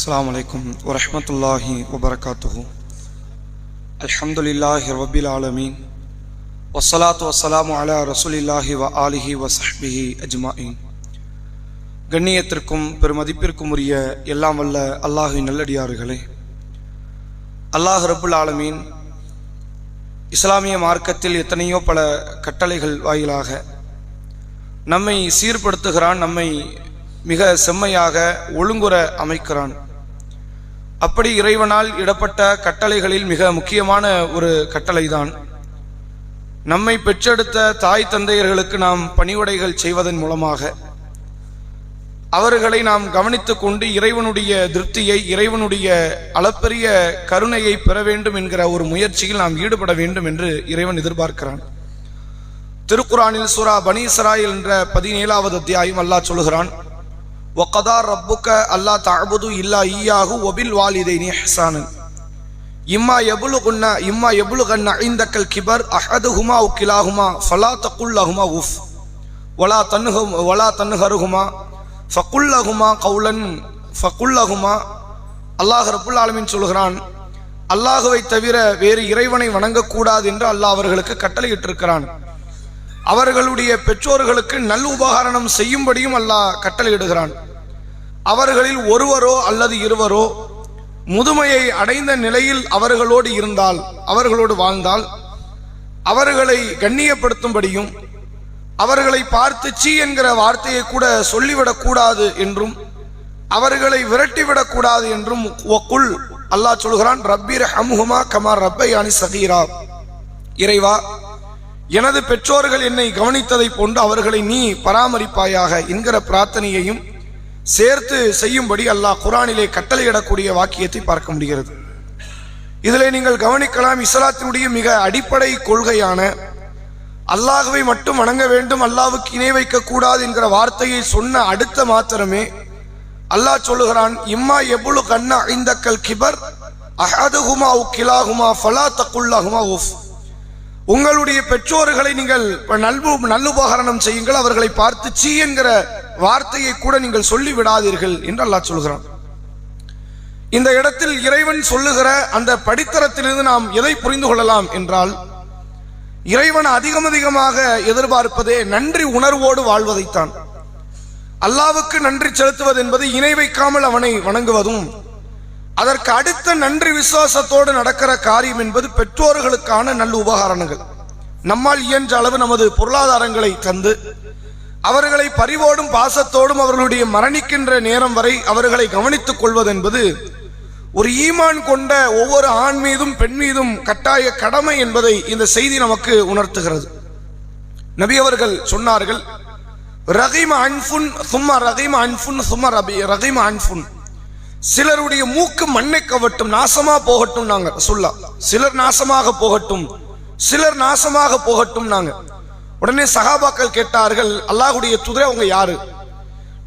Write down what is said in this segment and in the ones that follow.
السلام عليكم ورحمة الله وبركاته الحمد لله رب العالمين والصلاة والسلام على رسول الله وآله وصحبه أجمعين கண்ணியத்திற்கும் பெருமதிப்பிற்கும் உரிய எல்லாம் வல்ல அல்லாஹின் நல்லடியார்களே அல்லாஹ் ரபுல் ஆலமீன் இஸ்லாமிய மார்க்கத்தில் எத்தனையோ பல கட்டளைகள் வாயிலாக நம்மை சீர்படுத்துகிறான் நம்மை மிக செம்மையாக ஒழுங்குற அமைக்கிறான் அப்படி இறைவனால் இடப்பட்ட கட்டளைகளில் மிக முக்கியமான ஒரு கட்டளைதான். நம்மை பெற்றெடுத்த தாய் தந்தையர்களுக்கு நாம் பணிவுடைகள் செய்வதன் மூலமாக. அவர்களை நாம் கவனித்துக் கொண்டு இறைவனுடைய திருப்தியை இறைவனுடைய அளப்பரிய கருணையை பெற வேண்டும் என்கிற ஒரு முயற்சியில் நாம் ஈடுபட வேண்டும் என்று இறைவன் எதிர்பார்க்கிறான். திருக்குரானில் சூரா பனி என்ற பதினேழாவது அத்தியாயம் அல்லாஹ் சொல்கிறான் ஒக்கதா ரப்புக்க அல்லா தஅபுது இல்லா ஈயாகு ஒபில் வாலிதைனி ஹசானன் இம்மா எபுலு குன்ன இம்மா எபுலுகன்ன ஐந்தக்கல் கிபர் அஹதுஹுமா உக்கிலாஹுமா ஃபலா தக்குல்லஹுமா உஃப் வலா தன்னுஹு வலா தன்னுஹருஹுமா ஃபகுல்லஹுமா கவுலன் ஃபகுல்லஹுமா அல்லாஹ் ரப்புல் ஆலமின் சொல்கிறான் அல்லாஹுவை தவிர வேறு இறைவனை வணங்கக்கூடாது என்று அல்லாஹ் அவர்களுக்கு கட்டளையிட்டிருக்கிறான். அவர்களுடைய பெற்றோர்களுக்கு நல் உபகாரணம் செய்யும்படியும் அல்லாஹ் கட்டளையிடுகிறான். அவர்களில் ஒருவரோ அல்லது இருவரோ முதுமையை அடைந்த நிலையில் அவர்களோடு இருந்தால் அவர்களோடு வாழ்ந்தால் அவர்களை கண்ணியப்படுத்தும்படியும் அவர்களை பார்த்து சீ என்கிற வார்த்தையை கூட சொல்லிவிடக்கூடாது என்றும் அவர்களை விரட்டிவிடக்கூடாது என்றும் ஒக்குள் அல்லாஹ் சொல்கிறான் ரப்பீர் ஹம்ஹுமா கமார் ரப்பை அணி சகீரா. இறைவா எனது பெற்றோர்கள் என்னை கவனித்ததை போன்று அவர்களை நீ பராமரிப்பாயாக என்கிற பிரார்த்தனையையும் சேர்த்து செய்யும்படி அல்லாஹ் குரானிலே கட்டளையிடக்கூடிய வாக்கியத்தை பார்க்க முடிகிறது. இதில் நீங்கள் கவனிக்கலாம் இஸ்லாத்தினுடைய மிக அடிப்படை கொள்கையான அல்லாஹுவை மட்டும் வணங்க வேண்டும் அல்லாவுக்கு இணை வைக்க கூடாது என்கிற வார்த்தையை சொன்ன அடுத்த மாத்திரமே அல்லாஹ் சொல்லுகிறான் இம்மா எவ்வளவு கண்ணா ஐந்தக்கல் கிபர் அஹதுஹுமா உக்கிலாகுமா ஃபலா தக்குல்லாகுமா உஃப். உங்களுடைய பெற்றோர்களை நீங்கள் நல்பு நல்லுபகரணம் செய்யுங்கள். அவர்களை பார்த்து சீ என்கிற வார்த்தையை கூட நீங்கள் சொல்லி விடாதீர்கள் என்று அல்லாஹ் சொல்கிறான். இந்த இடத்தில் இறைவன் சொல்லுகிற அந்த படித்தரத்திலிருந்து நாம் எதை புரிந்து கொள்ளலாம் என்றால் இறைவன் அதிகம் அதிகமாக எதிர்பார்ப்பதே நன்றி உணர்வோடு வாழ்வதைத்தான். அல்லாவுக்கு நன்றி செலுத்துவது என்பது இணை வைக்காமல் அவனை வணங்குவதும் அதற்கு அடுத்த நன்றி விசுவாசத்தோடு நடக்கிற காரியம் என்பது பெற்றோர்களுக்கான நல்ல உபகாரணங்கள். நம்மால் இயன்ற அளவு நமது பொருளாதாரங்களை தந்து அவர்களை பரிவோடும் பாசத்தோடும் அவர்களுடைய மரணிக்கின்ற நேரம் வரை அவர்களை கவனித்துக் கொள்வது என்பது ஒரு ஈமான் கொண்ட ஒவ்வொரு ஆண் மீதும் பெண் மீதும் கட்டாய கடமை என்பதை இந்த செய்தி நமக்கு உணர்த்துகிறது. நபி அவர்கள் சொன்னார்கள் ரஹீம அன்ஃபுன் சும்மா ரஹீம அன்ஃபுன் சும்மா ரபி ரஹீம அன்ஃபுன். சிலருடைய மூக்கு மண்ணை கவட்டும் நாசமா போகட்டும் நாங்க சொல்லா சிலர் நாசமாக போகட்டும் சிலர் நாசமாக போகட்டும் நாங்க. உடனே சகாபாக்கள் கேட்டார்கள் அல்லாஹுடைய துதிரை அவங்க யாரு?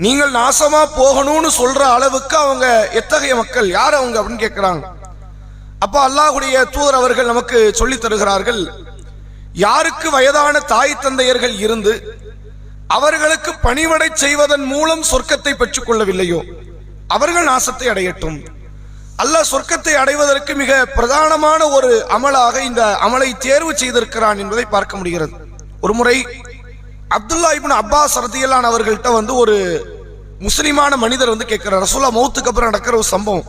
நீங்கள் நாசமா போகணும்னு சொல்ற அளவுக்கு அவங்க எத்தகைய மக்கள் யார் அவங்க அப்படின்னு கேட்கிறாங்க அப்ப அல்லாஹுடைய தூதர் அவர்கள் நமக்கு சொல்லி தருகிறார்கள் யாருக்கு வயதான தாய் தந்தையர்கள் இருந்து அவர்களுக்கு பணிவடை செய்வதன் மூலம் சொர்க்கத்தை பெற்றுக் கொள்ளவில்லையோ அவர்கள் நாசத்தை அடையட்டும். அல்லாஹ் சொர்க்கத்தை அடைவதற்கு மிக பிரதானமான ஒரு அமலாக இந்த அமலை தேர்வு செய்திருக்கிறான் என்பதை பார்க்க முடிகிறது. ஒரு முறை அப்துல்லா இப்னு அப்பாஸ் ரதியல்லான் அவர்கள்ட்ட வந்து ஒரு முஸ்லிமான மனிதர் வந்து கேட்கிறார் ரசூல்லா மௌத்துக்கு அப்புறம் நடக்கிற ஒரு சம்பவம்.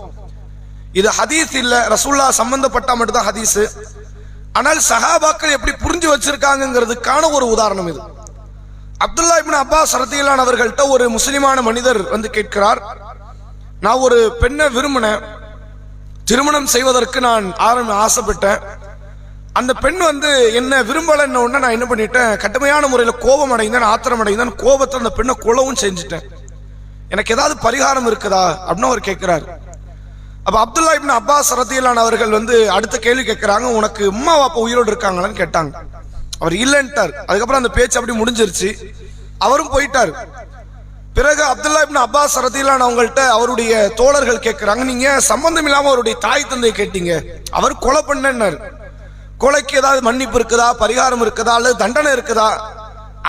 இது ஹதீஸ் இல்ல ரசூல்லா சம்பந்தப்பட்டா மட்டும்தான் ஹதீஸ். ஆனால் சஹாபாக்கள் எப்படி புரிஞ்சு வச்சிருக்காங்கிறதுக்கான ஒரு உதாரணம் இது. அப்துல்லா இபின் அப்பாஸ் ரதியல்லான் அவர்கள்ட்ட ஒரு முஸ்லிமான மனிதர் வந்து கேட்கிறார் நான் ஒரு பெண்ணை விரும்பினேன். திருமணம் செய்வதற்கு நான் ஆரம்பி ஆசைப்பட்டேன். அந்த பெண் வந்து என்ன விரும்பலன்ன உடனே நான் என்ன பண்ணிட்டேன்? கடுமையான முறையில் கோபம் அடைந்தேன் ஆத்திரம் அடைந்தேன். கோபத்தை அந்த பெண்ணை கொலவும் செஞ்சுட்டேன். எனக்கு ஏதாவது பரிகாரம் இருக்குதா? அப்படின்னு அவர் கேட்குறாரு. அப்போ அப்துல்லா இப்னு அப்பாஸ் ரத்தியலான் அவர்கள் வந்து அடுத்த கேள்வி கேட்குறாங்க. உனக்கு அம்மா அப்பா உயிரோடு இருக்காங்களான்னு கேட்டாங்க. அவர் இல்லைன்ட்டார். அதுக்கப்புறம் அந்த பேச்சு அப்படி முடிஞ்சிருச்சு. அவரும் போயிட்டார். பிறகு அப்துல்லா இப்னு அப்பாஸ் ரத்தியலான் அவங்கள்ட்ட அவருடைய தோழர்கள் கேட்கிறாங்க நீங்க சம்பந்தம் இல்லாம அவருடைய தாய் தந்தை கேட்டீங்க. அவர் கொலை பண்ணார் கொலைக்கு ஏதாவது மன்னிப்பு இருக்குதா? பரிகாரம் இருக்குதா? அல்லது தண்டனை இருக்குதா?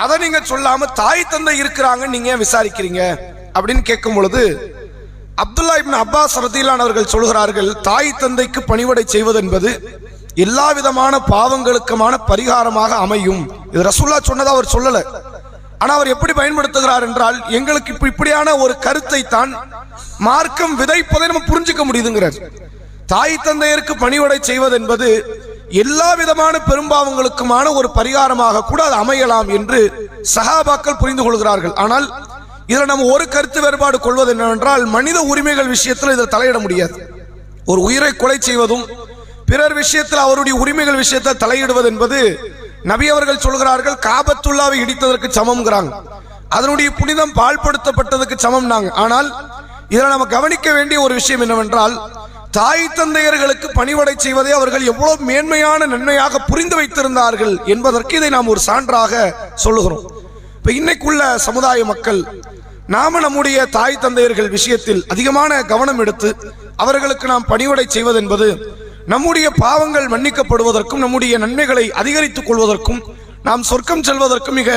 அதை நீங்க சொல்லாம தாய் தந்தை இருக்கிறாங்க நீங்க ஏன் விசாரிக்கிறீங்க? அப்படின்னு கேட்கும் பொழுது அப்துல்லா இப்னு அப்பாஸ் ரத்திலான் அவர்கள் சொல்கிறார்கள் தாய் தந்தைக்கு பணிவடை செய்வது என்பது எல்லா விதமான பாவங்களுக்குமான பரிகாரமாக அமையும். இது ரசூல்லா சொன்னதை அவர் சொல்லலை. ஆனால் அவர் எப்படி பயன்படுத்துகிறார் என்றால் எங்களுக்கு இப்போ இப்படியான ஒரு கருத்தை தான் மார்க்கம் விதைப்பதை நம்ம புரிஞ்சுக்க முடியுதுங்கிறார். தாய் தந்தையருக்கு பணிவடை செய்வது என்பது எல்லா விதமான பெரும்பாவங்களுக்குமான ஒரு பரிகாரமாக கூட அது அமையலாம் என்று சகாபாக்கள் புரிந்து கொள்கிறார்கள். ஆனால் இதில் நம்ம ஒரு கருத்து வேறுபாடு கொள்வது என்னவென்றால் மனித உரிமைகள் விஷயத்தில் இதில் தலையிட முடியாது. ஒரு உயிரை கொலை செய்வதும் பிறர் விஷயத்தில் அவருடைய உரிமைகள் விஷயத்தில் தலையிடுவது என்பது நபி அவர்கள் சொல்கிறார்கள் காபத்துல்லாவை இடித்ததற்கு சமம்ங்கிறாங்க. அதனுடைய புனிதம் பாழ்படுத்தப்பட்டதுக்கு சமம் நாங்க ஆனால் இதில் நம்ம கவனிக்க வேண்டிய ஒரு விஷயம் என்னவென்றால் தாய் தந்தையர்களுக்கு பணிவடை செய்வதை அவர்கள் எவ்வளவு மேன்மையான நன்மையாக புரிந்து வைத்திருந்தார்கள் என்பதற்கு இதை நாம் ஒரு சான்றாக சொல்லுகிறோம். இப்போ இன்னைக்குள்ள சமுதாய மக்கள் நாம நம்முடைய தாய் தந்தையர்கள் விஷயத்தில் அதிகமான கவனம் எடுத்து அவர்களுக்கு நாம் பணிவடை செய்வதென்பது நம்முடைய பாவங்கள் மன்னிக்கப்படுவதற்கும் நம்முடைய நன்மைகளை அதிகரித்துக் கொள்வதற்கும் நாம் சொர்க்கம் செல்வதற்கும் மிக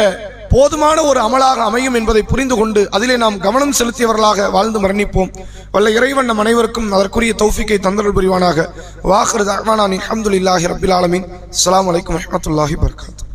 போதுமான ஒரு அமலாக அமையும் என்பதை புரிந்து கொண்டு அதிலே நாம் கவனம் செலுத்தியவர்களாக வாழ்ந்து மரணிப்போம். வல்ல இறைவன் நம் அனைவருக்கும் அதற்குரிய தௌஃபிக்கை தந்தல் புரிவானாக. வாஹர் தஹ்வானான் அஹமதுல்லாஹி ரபில் ஆலமின். அஸ்லாம் வலைக்கம் வரமத்துல்லாஹி வர்காத்து